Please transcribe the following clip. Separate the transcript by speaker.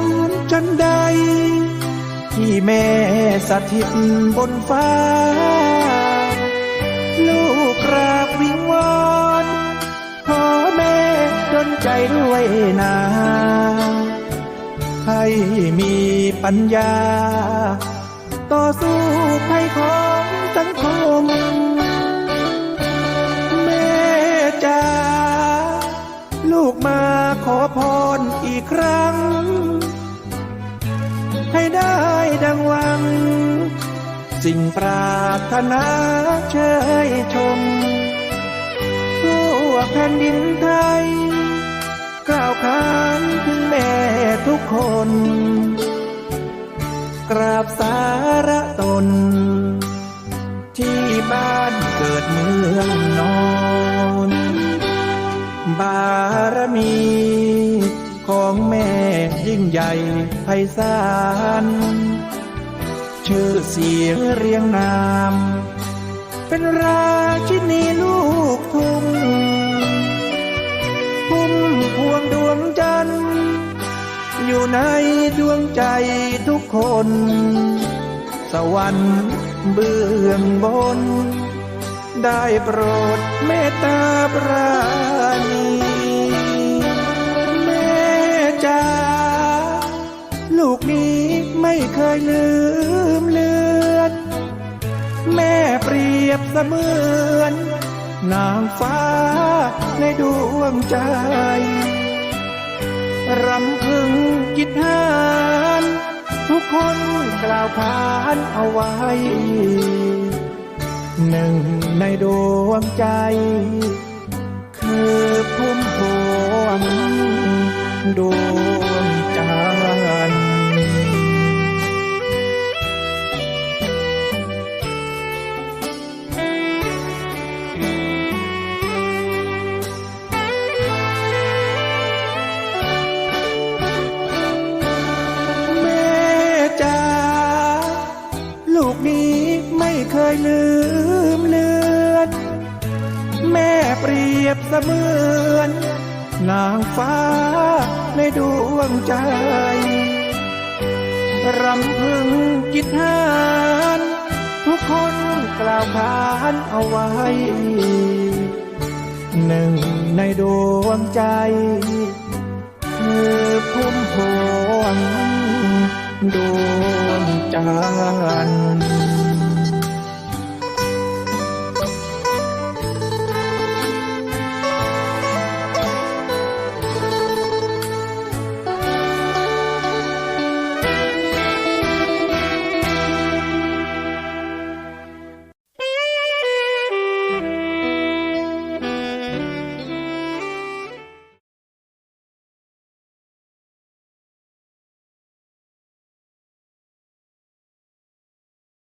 Speaker 1: นจันใด ที่แม่สถิตบนฟ้า ลูกกราบวิงวอนขอแม่ดนใจด้วยนาให้มีปัญญา ต่อสู้ภัยของสังคม มาขอพรอีกครั้ง ให้ได้ดังหวัง สิ่งปรารถนาเชยชมทั่วแผ่นดินไทยกล่าวขานถึงแม่ทุกคน กราบสารตน ที่บ้านเกิดเมือง บารมี ของแม่ยิ่งใหญ่ไพศาลชื่อเสียงเรียงนาม เป็นราชินีลูกทุ่งพุ่มพวงดวงจันทร์อยู่ในดวงใจทุกคน สวรรค์เบื้องบน ได้โปรดเมตตาปราณีแม่จ๋าลูกนี้ไม่เคยลืมเลือน แม่เปรียบเสมือน นางฟ้าในดวงใจรำพึงกิจหารทุกคนกล่าวขานเอาไว้ หนึ่งในดวงใจ คือพุ่มพวงดวง เคยลืมเลือน แม่เปรียบเสมือน นางฟ้าในดวงใจ รำพึงกิจหารทุกคนกล่าวขานเอาไว้ หนึ่งในดวงใจ